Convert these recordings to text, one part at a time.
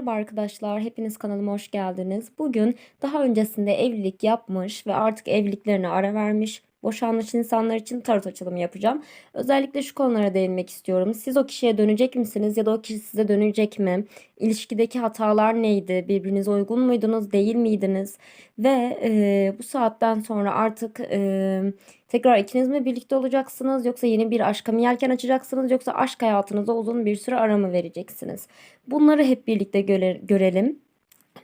Merhaba arkadaşlar, hepiniz kanalıma hoş geldiniz. Bugün daha öncesinde evlilik yapmış ve artık evliliklerine ara vermiş, boşanmış insanlar için tarot açılımı yapacağım. Özellikle şu konulara değinmek istiyorum. Siz o kişiye dönecek misiniz ya da o kişi size dönecek mi? İlişkideki hatalar neydi? Birbirinize uygun muydunuz, değil miydiniz? Ve e, bu saatten sonra artık e, tekrar ikiniz mi birlikte olacaksınız yoksa yeni bir aşka mı yelken açacaksınız yoksa aşk hayatınıza uzun bir süre ara mı vereceksiniz? Bunları hep birlikte göre- görelim.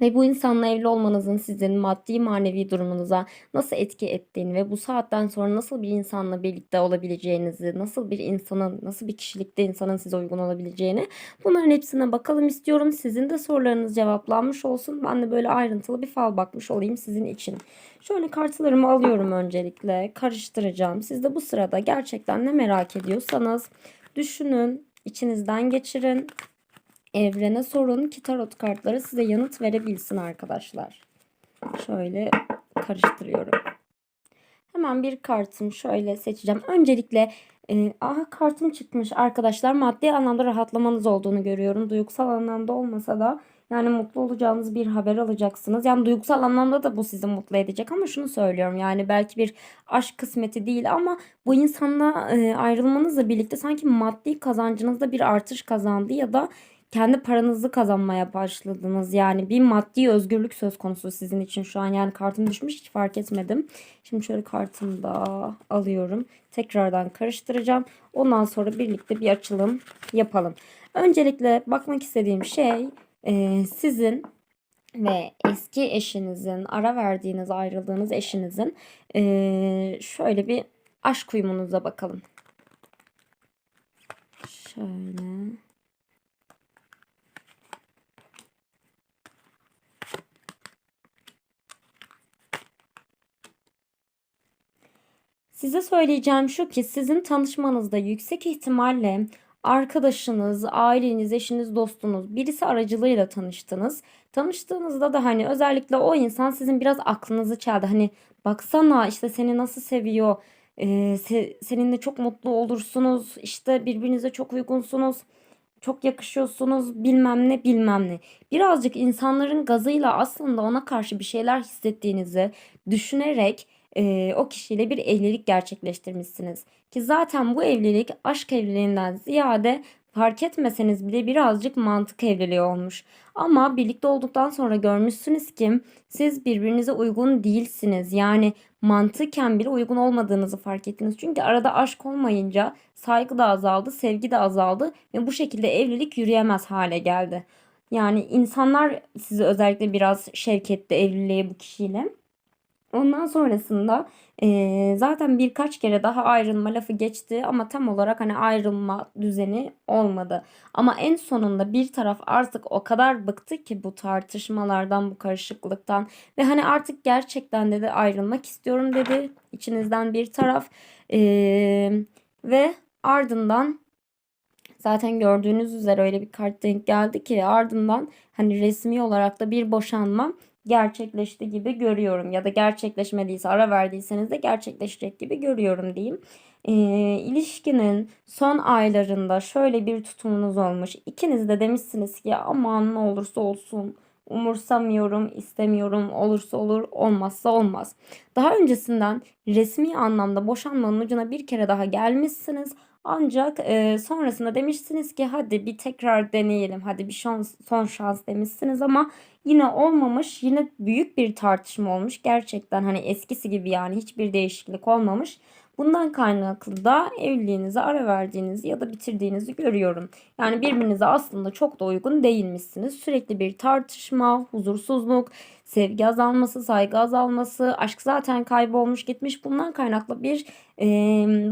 Ve bu insanla evli olmanızın sizin maddi manevi durumunuza nasıl etki ettiğini ve bu saatten sonra nasıl bir insanla birlikte olabileceğinizi, nasıl bir insanın, nasıl bir kişilikte insanın size uygun olabileceğini bunların hepsine bakalım istiyorum. Sizin de sorularınız cevaplanmış olsun. Ben de böyle ayrıntılı bir fal bakmış olayım sizin için. Şöyle kartlarımı alıyorum öncelikle. Karıştıracağım. Siz de bu sırada gerçekten ne merak ediyorsanız düşünün, içinizden geçirin. Evrene sorun ki tarot kartları size yanıt verebilsin arkadaşlar. Şöyle karıştırıyorum. Hemen bir kartım şöyle seçeceğim. Öncelikle e, aha kartım çıkmış arkadaşlar. Maddi anlamda rahatlamanız olduğunu görüyorum. Duygusal anlamda olmasa da yani mutlu olacağınız bir haber alacaksınız. Yani duygusal anlamda da bu sizi mutlu edecek ama şunu söylüyorum. Yani belki bir aşk kısmeti değil ama bu insanla e, ayrılmanızla birlikte sanki maddi kazancınızda bir artış kazandı ya da kendi paranızı kazanmaya başladınız. Yani bir maddi özgürlük söz konusu sizin için şu an. Yani kartım düşmüş hiç fark etmedim. Şimdi şöyle kartımı da alıyorum. Tekrardan karıştıracağım. Ondan sonra birlikte bir açılım yapalım. Öncelikle bakmak istediğim şey e, sizin ve eski eşinizin, ara verdiğiniz, ayrıldığınız eşinizin e, şöyle bir aşk uyumunuza bakalım. Şöyle. Size söyleyeceğim şu ki sizin tanışmanızda yüksek ihtimalle arkadaşınız, aileniz, eşiniz, dostunuz birisi aracılığıyla tanıştınız. Tanıştığınızda da hani özellikle o insan sizin biraz aklınızı çaldı. Hani baksana işte seni nasıl seviyor, e, se- seninle çok mutlu olursunuz, işte birbirinize çok uygunsunuz, çok yakışıyorsunuz bilmem ne bilmem ne. Birazcık insanların gazıyla aslında ona karşı bir şeyler hissettiğinizi düşünerek e, o kişiyle bir evlilik gerçekleştirmişsiniz. Ki zaten bu evlilik aşk evliliğinden ziyade fark etmeseniz bile birazcık mantık evliliği olmuş. Ama birlikte olduktan sonra görmüşsünüz ki siz birbirinize uygun değilsiniz. Yani mantıken bile uygun olmadığınızı fark ettiniz. Çünkü arada aşk olmayınca saygı da azaldı, sevgi de azaldı ve bu şekilde evlilik yürüyemez hale geldi. Yani insanlar sizi özellikle biraz şevk etti evliliğe bu kişiyle. Ondan sonrasında eee, zaten birkaç kere daha ayrılma lafı geçti ama tam olarak hani ayrılma düzeni olmadı. Ama en sonunda bir taraf artık o kadar bıktı ki bu tartışmalardan, bu karışıklıktan ve hani artık gerçekten dedi ayrılmak istiyorum dedi içinizden bir taraf Eee, ve ardından zaten gördüğünüz üzere öyle bir kart denk geldi ki ardından hani resmi olarak da bir boşanma gerçekleşti gibi görüyorum ya da gerçekleşmediyse ara verdiyseniz de gerçekleşecek gibi görüyorum diyeyim. E, ilişkinin son aylarında şöyle bir tutumunuz olmuş. İkiniz de demişsiniz ki aman ne olursa olsun umursamıyorum, istemiyorum, olursa olur, olmazsa olmaz. Daha öncesinden resmi anlamda boşanmanın ucuna bir kere daha gelmişsiniz. Ancak e, sonrasında demişsiniz ki hadi bir tekrar deneyelim, hadi bir şans, son şans demişsiniz ama Yine olmamış. Yine büyük bir tartışma olmuş. Gerçekten hani eskisi gibi yani hiçbir değişiklik olmamış. Bundan kaynaklı da evliliğinize ara verdiğinizi ya da bitirdiğinizi görüyorum. Yani birbirinize aslında çok da uygun değilmişsiniz. Sürekli bir tartışma, huzursuzluk, sevgi azalması, saygı azalması, aşk zaten kaybolmuş gitmiş. Bundan kaynaklı bir e,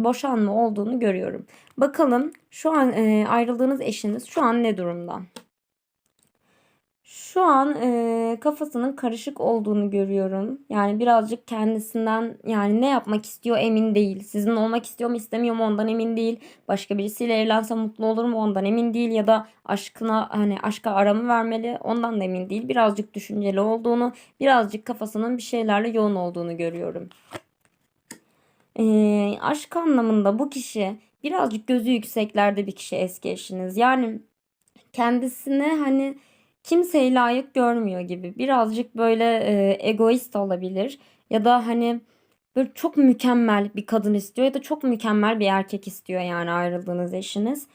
boşanma olduğunu görüyorum. Bakalım şu an e, ayrıldığınız eşiniz şu an ne durumda? Şu an eee, kafasının karışık olduğunu görüyorum. Yani birazcık kendisinden yani ne yapmak istiyor emin değil. Sizin olmak istiyor mu istemiyor mu ondan emin değil. Başka birisiyle evlense mutlu olur mu ondan emin değil. Ya da aşkına hani aşka aramı vermeli ondan da emin değil. Birazcık düşünceli olduğunu, birazcık kafasının bir şeylerle yoğun olduğunu görüyorum. Eee, aşk anlamında bu kişi birazcık gözü yükseklerde bir kişi eski eşiniz. Yani kendisine hani kimseyi layık görmüyor gibi. Birazcık böyle e, egoist olabilir ya da hani böyle çok mükemmel bir kadın istiyor ya da çok mükemmel bir erkek istiyor yani ayrıldığınız eşiniz.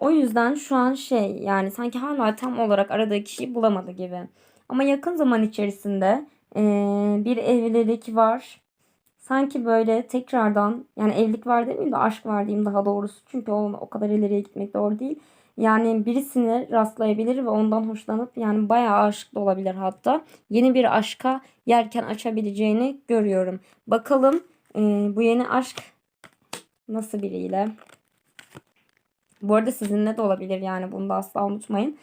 O yüzden şu an şey yani sanki hala tam olarak aradığı kişiyi bulamadı gibi. Ama yakın zaman içerisinde e, bir evlilik var. Sanki böyle tekrardan yani evlilik var demeyeyim de aşk var diyeyim daha doğrusu. Çünkü o, o kadar ileriye gitmek doğru değil. Yani birisini rastlayabilir ve ondan hoşlanıp yani bayağı aşık da olabilir hatta. Yeni bir aşka yelken açabileceğini görüyorum. Bakalım e, bu yeni aşk nasıl biriyle? Bu arada sizinle de olabilir yani bunu da asla unutmayın.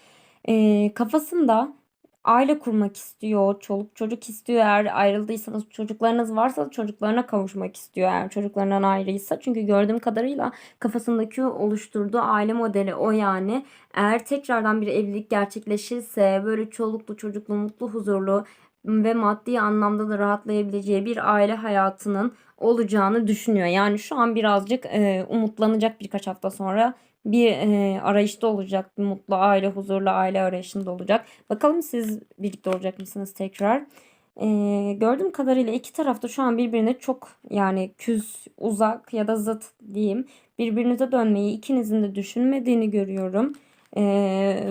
E, kafasında aile kurmak istiyor, çoluk çocuk istiyor. Eğer ayrıldıysanız çocuklarınız varsa çocuklarına kavuşmak istiyor eğer çocuklarından ayrıysa. Çünkü gördüğüm kadarıyla kafasındaki oluşturduğu aile modeli o yani. Eğer tekrardan bir evlilik gerçekleşirse böyle çoluklu çocuklu mutlu huzurlu ve maddi anlamda da rahatlayabileceği bir aile hayatının olacağını düşünüyor. Yani şu an birazcık e, umutlanacak birkaç hafta sonra bir e, arayışta olacak. Bir mutlu aile, huzurlu aile arayışında olacak. Bakalım siz birlikte olacak mısınız tekrar? E, gördüğüm kadarıyla iki tarafta şu an birbirine çok yani küs, uzak ya da zıt diyeyim. Birbirinize dönmeyi ikinizin de düşünmediğini görüyorum. E,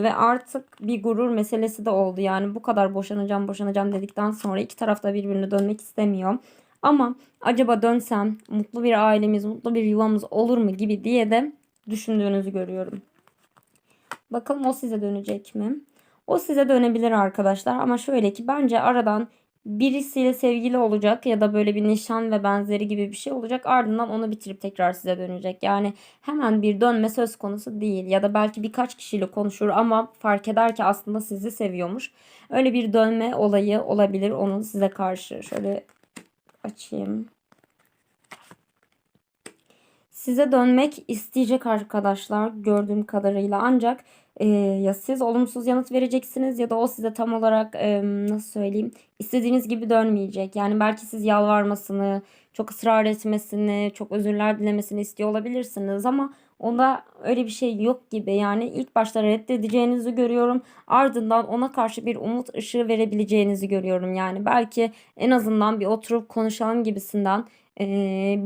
ve artık bir gurur meselesi de oldu. Yani bu kadar boşanacağım boşanacağım dedikten sonra iki tarafta birbirine dönmek istemiyor. Ama acaba dönsem mutlu bir ailemiz, mutlu bir yuvamız olur mu gibi diye de düşündüğünüzü görüyorum. Bakalım o size dönecek mi? O size dönebilir arkadaşlar ama şöyle ki bence aradan birisiyle sevgili olacak ya da böyle bir nişan ve benzeri gibi bir şey olacak. Ardından onu bitirip tekrar size dönecek. Yani hemen bir dönme söz konusu değil ya da belki birkaç kişiyle konuşur ama fark eder ki aslında sizi seviyormuş. Öyle bir dönme olayı olabilir onun size karşı. Şöyle açayım size dönmek isteyecek arkadaşlar gördüğüm kadarıyla ancak e, ya siz olumsuz yanıt vereceksiniz ya da o size tam olarak e, nasıl söyleyeyim istediğiniz gibi dönmeyecek. Yani belki siz yalvarmasını, çok ısrar etmesini, çok özürler dilemesini istiyor olabilirsiniz ama onda öyle bir şey yok gibi. Yani ilk başta reddedeceğinizi görüyorum. Ardından ona karşı bir umut ışığı verebileceğinizi görüyorum. Yani belki en azından bir oturup konuşalım gibisinden e,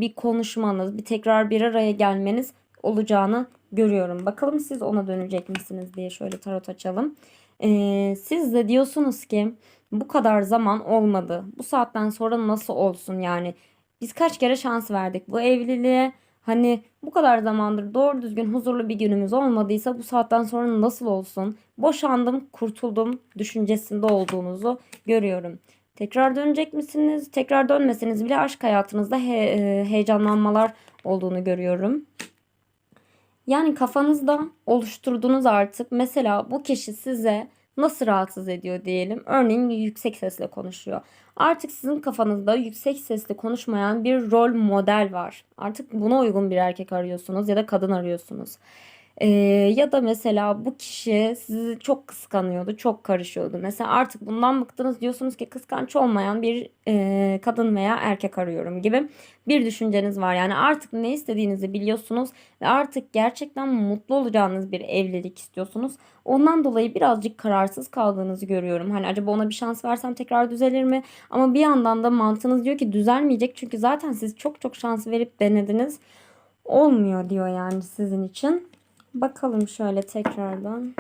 bir konuşmanız, bir tekrar bir araya gelmeniz olacağını görüyorum. Bakalım siz ona dönecek misiniz diye şöyle tarot açalım. E, siz de diyorsunuz ki bu kadar zaman olmadı. Bu saatten sonra nasıl olsun yani? Biz kaç kere şans verdik bu evliliğe. Hani bu kadar zamandır doğru düzgün huzurlu bir günümüz olmadıysa bu saatten sonra nasıl olsun? Boşandım, kurtuldum düşüncesinde olduğunuzu görüyorum. Tekrar dönecek misiniz? Tekrar dönmeseniz bile aşk hayatınızda he, e, heyecanlanmalar olduğunu görüyorum. Yani kafanızda oluşturduğunuz artık mesela bu kişi size nasıl rahatsız ediyor diyelim. Örneğin yüksek sesle konuşuyor. Artık sizin kafanızda yüksek sesle konuşmayan bir rol model var. Artık buna uygun bir erkek arıyorsunuz ya da kadın arıyorsunuz. Ee, ya da mesela bu kişi sizi çok kıskanıyordu, çok karışıyordu. Mesela artık bundan bıktınız diyorsunuz ki kıskanç olmayan bir e, kadın veya erkek arıyorum gibi bir düşünceniz var. Yani artık ne istediğinizi biliyorsunuz ve artık gerçekten mutlu olacağınız bir evlilik istiyorsunuz. Ondan dolayı birazcık kararsız kaldığınızı görüyorum. Hani acaba ona bir şans versem tekrar düzelir mi? Ama bir yandan da mantığınız diyor ki düzelmeyecek çünkü zaten siz çok çok şans verip denediniz. Olmuyor diyor yani sizin için. Bakalım şöyle tekrardan.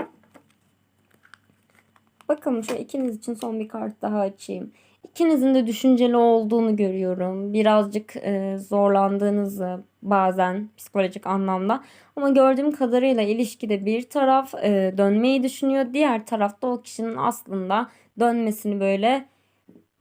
Bakalım şu ikiniz için son bir kart daha açayım. İkinizin de düşünceli olduğunu görüyorum. Birazcık e, zorlandığınızı bazen psikolojik anlamda. Ama gördüğüm kadarıyla ilişkide bir taraf e, dönmeyi düşünüyor. Diğer tarafta o kişinin aslında dönmesini böyle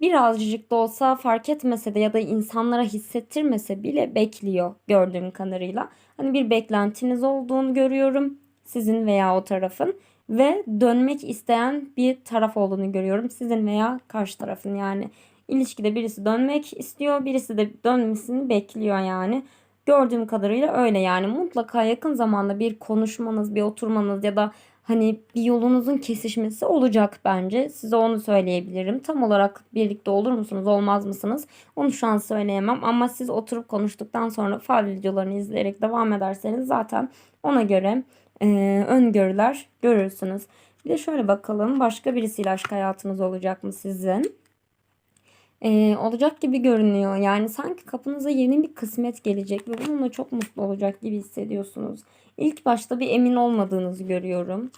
birazcık da olsa fark etmese de ya da insanlara hissettirmese bile bekliyor gördüğüm kadarıyla. Hani bir beklentiniz olduğunu görüyorum sizin veya o tarafın ve dönmek isteyen bir taraf olduğunu görüyorum sizin veya karşı tarafın. Yani ilişkide birisi dönmek istiyor birisi de dönmesini bekliyor yani. Gördüğüm kadarıyla öyle yani. Mutlaka yakın zamanda bir konuşmanız bir oturmanız ya da hani bir yolunuzun kesişmesi olacak bence. Size onu söyleyebilirim. Tam olarak birlikte olur musunuz, olmaz mısınız? Onu şu an söyleyemem ama siz oturup konuştuktan sonra fal videolarını izleyerek devam ederseniz zaten ona göre e, öngörüler görürsünüz. Bir de şöyle bakalım. Başka birisiyle aşk hayatınız olacak mı sizin? Ee, olacak gibi görünüyor. Yani sanki kapınıza yeni bir kısmet gelecek ve bununla çok mutlu olacak gibi hissediyorsunuz. İlk başta bir emin olmadığınızı görüyorum.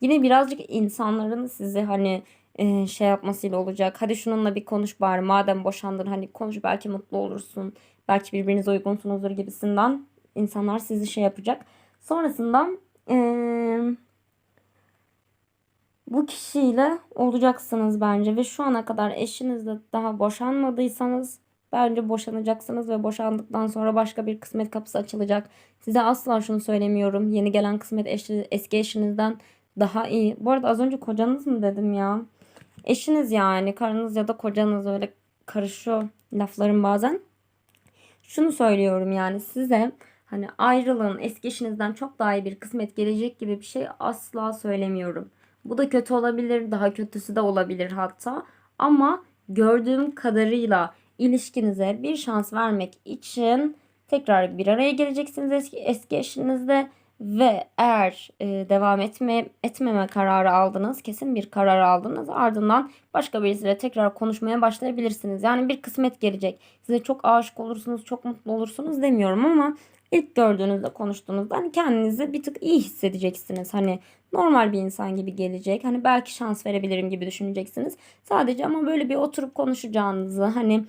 Yine birazcık insanların sizi hani e, şey yapmasıyla olacak. Hadi şununla bir konuş bari madem boşandın hani konuş belki mutlu olursun. Belki birbirinize uygunsunuzdur gibisinden insanlar sizi şey yapacak. Sonrasında eee, bu kişiyle olacaksınız bence ve şu ana kadar eşinizle daha boşanmadıysanız bence boşanacaksınız ve boşandıktan sonra başka bir kısmet kapısı açılacak. Size asla şunu söylemiyorum. Yeni gelen kısmet eşi, eski eşinizden daha iyi. Bu arada az önce kocanız mı dedim ya? Eşiniz yani karınız ya da kocanız öyle karışıyor laflarım bazen. Şunu söylüyorum yani size hani ayrılın eski eşinizden çok daha iyi bir kısmet gelecek gibi bir şey asla söylemiyorum. Bu da kötü olabilir, daha kötüsü de olabilir hatta. Ama gördüğüm kadarıyla ilişkinize bir şans vermek için tekrar bir araya geleceksiniz eski, eski eşinizle ve eğer e, devam etme etmeme kararı aldınız, kesin bir karar aldınız. Ardından başka birisiyle tekrar konuşmaya başlayabilirsiniz. Yani bir kısmet gelecek. Size çok aşık olursunuz, çok mutlu olursunuz demiyorum ama ilk gördüğünüzde konuştuğunuzda hani kendinizi bir tık iyi hissedeceksiniz. Hani normal bir insan gibi gelecek. Hani belki şans verebilirim gibi düşüneceksiniz. Sadece ama böyle bir oturup konuşacağınızı hani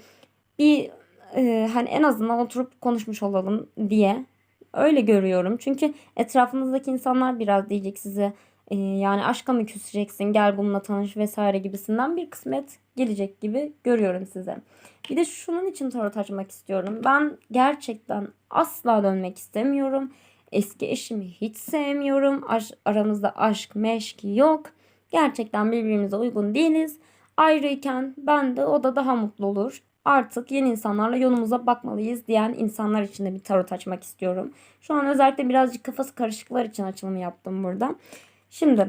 bir e, hani en azından oturup konuşmuş olalım diye öyle görüyorum. Çünkü etrafınızdaki insanlar biraz diyecek size e, yani aşka mı küseceksin gel bununla tanış vesaire gibisinden bir kısmet gelecek gibi görüyorum size. Bir de şunun için tarot açmak istiyorum. Ben gerçekten asla dönmek istemiyorum. Eski eşimi hiç sevmiyorum. Aş, aramızda aşk meşk yok. Gerçekten birbirimize uygun değiliz. Ayrıyken ben de o da daha mutlu olur. Artık yeni insanlarla yolumuza bakmalıyız diyen insanlar için de bir tarot açmak istiyorum. Şu an özellikle birazcık kafası karışıklar için açılımı yaptım burada. Şimdi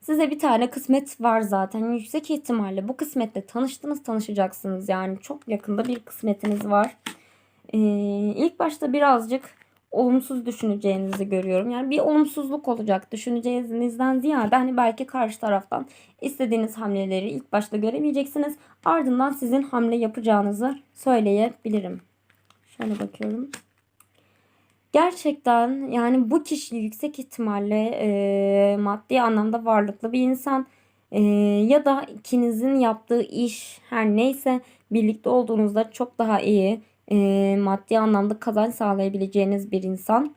Size bir tane kısmet var zaten. Yüksek ihtimalle bu kısmetle tanıştınız, tanışacaksınız. Yani çok yakında bir kısmetiniz var. Ee, ilk başta birazcık olumsuz düşüneceğinizi görüyorum. Yani bir olumsuzluk olacak düşüneceğinizden ziyade hani belki karşı taraftan istediğiniz hamleleri ilk başta göremeyeceksiniz. Ardından sizin hamle yapacağınızı söyleyebilirim. Şöyle bakıyorum. Gerçekten yani bu kişi yüksek ihtimalle e, maddi anlamda varlıklı bir insan e, ya da ikinizin yaptığı iş her neyse birlikte olduğunuzda çok daha iyi e, maddi anlamda kazanç sağlayabileceğiniz bir insan.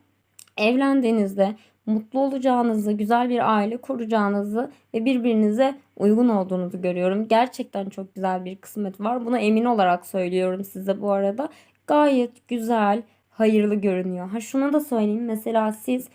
Evlendiğinizde mutlu olacağınızı, güzel bir aile kuracağınızı ve birbirinize uygun olduğunuzu görüyorum. Gerçekten çok güzel bir kısmet var. Buna emin olarak söylüyorum size bu arada. Gayet güzel hayırlı görünüyor. Ha şunu da söyleyeyim. Mesela siz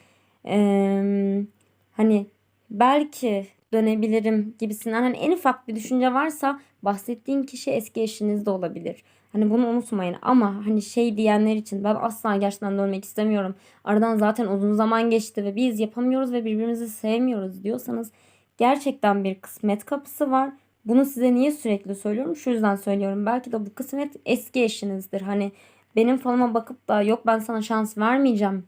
ee, hani belki dönebilirim gibisinden hani en ufak bir düşünce varsa bahsettiğin kişi eski eşiniz de olabilir. Hani bunu unutmayın ama hani şey diyenler için ben asla gerçekten dönmek istemiyorum. Aradan zaten uzun zaman geçti ve biz yapamıyoruz ve birbirimizi sevmiyoruz diyorsanız gerçekten bir kısmet kapısı var. Bunu size niye sürekli söylüyorum? Şu yüzden söylüyorum. Belki de bu kısmet eski eşinizdir. Hani benim falıma bakıp da yok ben sana şans vermeyeceğim.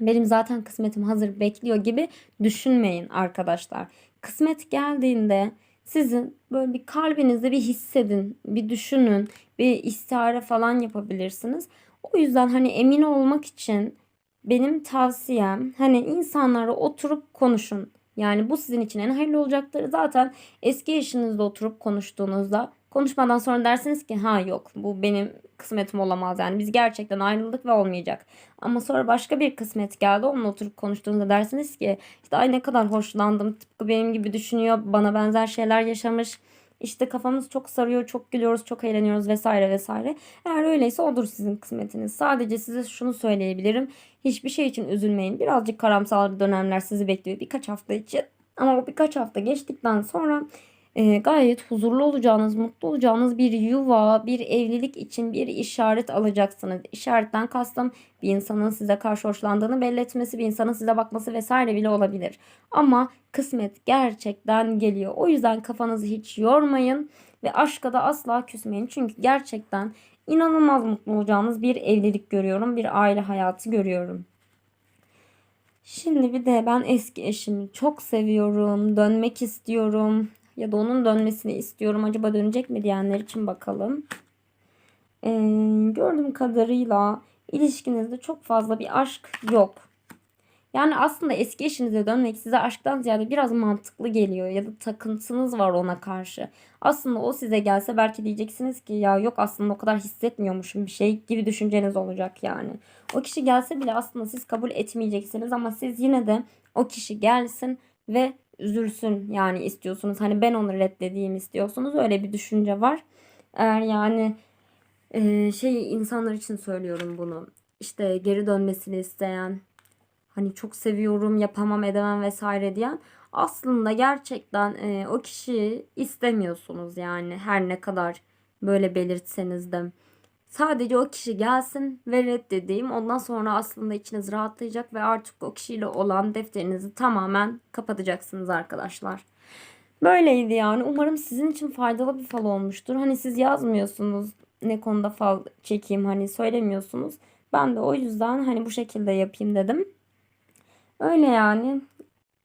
Benim zaten kısmetim hazır bekliyor gibi düşünmeyin arkadaşlar. Kısmet geldiğinde sizin böyle bir kalbinizde bir hissedin, bir düşünün, bir istihare falan yapabilirsiniz. O yüzden hani emin olmak için benim tavsiyem hani insanlara oturup konuşun. Yani bu sizin için en hayırlı olacaktır. Zaten eski eşinizle oturup konuştuğunuzda konuşmadan sonra dersiniz ki ha yok bu benim kısmetim olamaz yani biz gerçekten ayrıldık ve olmayacak. Ama sonra başka bir kısmet geldi onunla oturup konuştuğunuzda dersiniz ki işte ay ne kadar hoşlandım tıpkı benim gibi düşünüyor bana benzer şeyler yaşamış. İşte kafamız çok sarıyor, çok gülüyoruz, çok eğleniyoruz vesaire vesaire. Eğer öyleyse odur sizin kısmetiniz. Sadece size şunu söyleyebilirim. Hiçbir şey için üzülmeyin. Birazcık karamsal dönemler sizi bekliyor birkaç hafta için. Ama o birkaç hafta geçtikten sonra e, gayet huzurlu olacağınız, mutlu olacağınız bir yuva, bir evlilik için bir işaret alacaksınız. İşaretten kastım bir insanın size karşı hoşlandığını belli etmesi, bir insanın size bakması vesaire bile olabilir. Ama kısmet gerçekten geliyor. O yüzden kafanızı hiç yormayın ve aşka da asla küsmeyin. Çünkü gerçekten inanılmaz mutlu olacağınız bir evlilik görüyorum, bir aile hayatı görüyorum. Şimdi bir de ben eski eşimi çok seviyorum, dönmek istiyorum ya da onun dönmesini istiyorum. Acaba dönecek mi diyenler için bakalım. Ee, gördüğüm kadarıyla ilişkinizde çok fazla bir aşk yok. Yani aslında eski eşinize dönmek size aşktan ziyade biraz mantıklı geliyor ya da takıntınız var ona karşı. Aslında o size gelse belki diyeceksiniz ki ya yok aslında o kadar hissetmiyormuşum bir şey gibi düşünceniz olacak yani. O kişi gelse bile aslında siz kabul etmeyeceksiniz ama siz yine de o kişi gelsin ve üzülsün yani istiyorsunuz. Hani ben onu reddedeyim istiyorsunuz öyle bir düşünce var. Eğer yani e, şey insanlar için söylüyorum bunu. İşte geri dönmesini isteyen hani çok seviyorum, yapamam, edemem vesaire diyen aslında gerçekten e, o kişiyi istemiyorsunuz yani her ne kadar böyle belirtseniz de. Sadece o kişi gelsin ve reddedeyim. Ondan sonra aslında içiniz rahatlayacak ve artık o kişiyle olan defterinizi tamamen kapatacaksınız arkadaşlar. Böyleydi yani. Umarım sizin için faydalı bir fal olmuştur. Hani siz yazmıyorsunuz ne konuda fal çekeyim hani söylemiyorsunuz. Ben de o yüzden hani bu şekilde yapayım dedim. Öyle yani.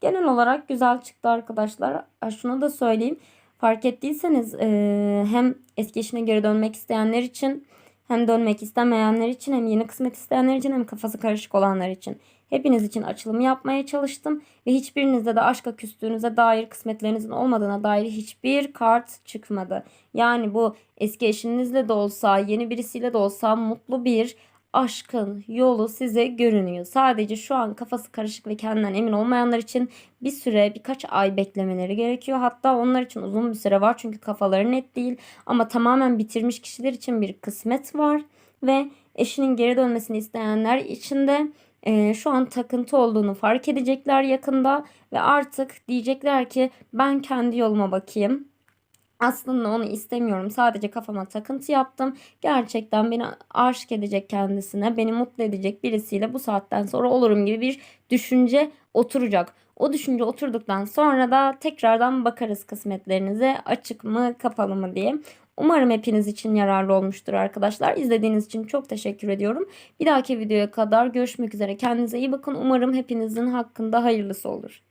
Genel olarak güzel çıktı arkadaşlar. Ha, şunu da söyleyeyim. Fark ettiyseniz e, hem eski eşine geri dönmek isteyenler için hem dönmek istemeyenler için hem yeni kısmet isteyenler için hem kafası karışık olanlar için. Hepiniz için açılımı yapmaya çalıştım ve hiçbirinizde de aşka küstüğünüze dair kısmetlerinizin olmadığına dair hiçbir kart çıkmadı. Yani bu eski eşinizle de olsa yeni birisiyle de olsa mutlu bir aşkın yolu size görünüyor. Sadece şu an kafası karışık ve kendinden emin olmayanlar için bir süre birkaç ay beklemeleri gerekiyor. Hatta onlar için uzun bir süre var çünkü kafaları net değil. Ama tamamen bitirmiş kişiler için bir kısmet var. Ve eşinin geri dönmesini isteyenler için de e, şu an takıntı olduğunu fark edecekler yakında. Ve artık diyecekler ki ben kendi yoluma bakayım aslında onu istemiyorum. Sadece kafama takıntı yaptım. Gerçekten beni aşık edecek kendisine, beni mutlu edecek birisiyle bu saatten sonra olurum gibi bir düşünce oturacak. O düşünce oturduktan sonra da tekrardan bakarız kısmetlerinize açık mı kapalı mı diye. Umarım hepiniz için yararlı olmuştur arkadaşlar. İzlediğiniz için çok teşekkür ediyorum. Bir dahaki videoya kadar görüşmek üzere. Kendinize iyi bakın. Umarım hepinizin hakkında hayırlısı olur.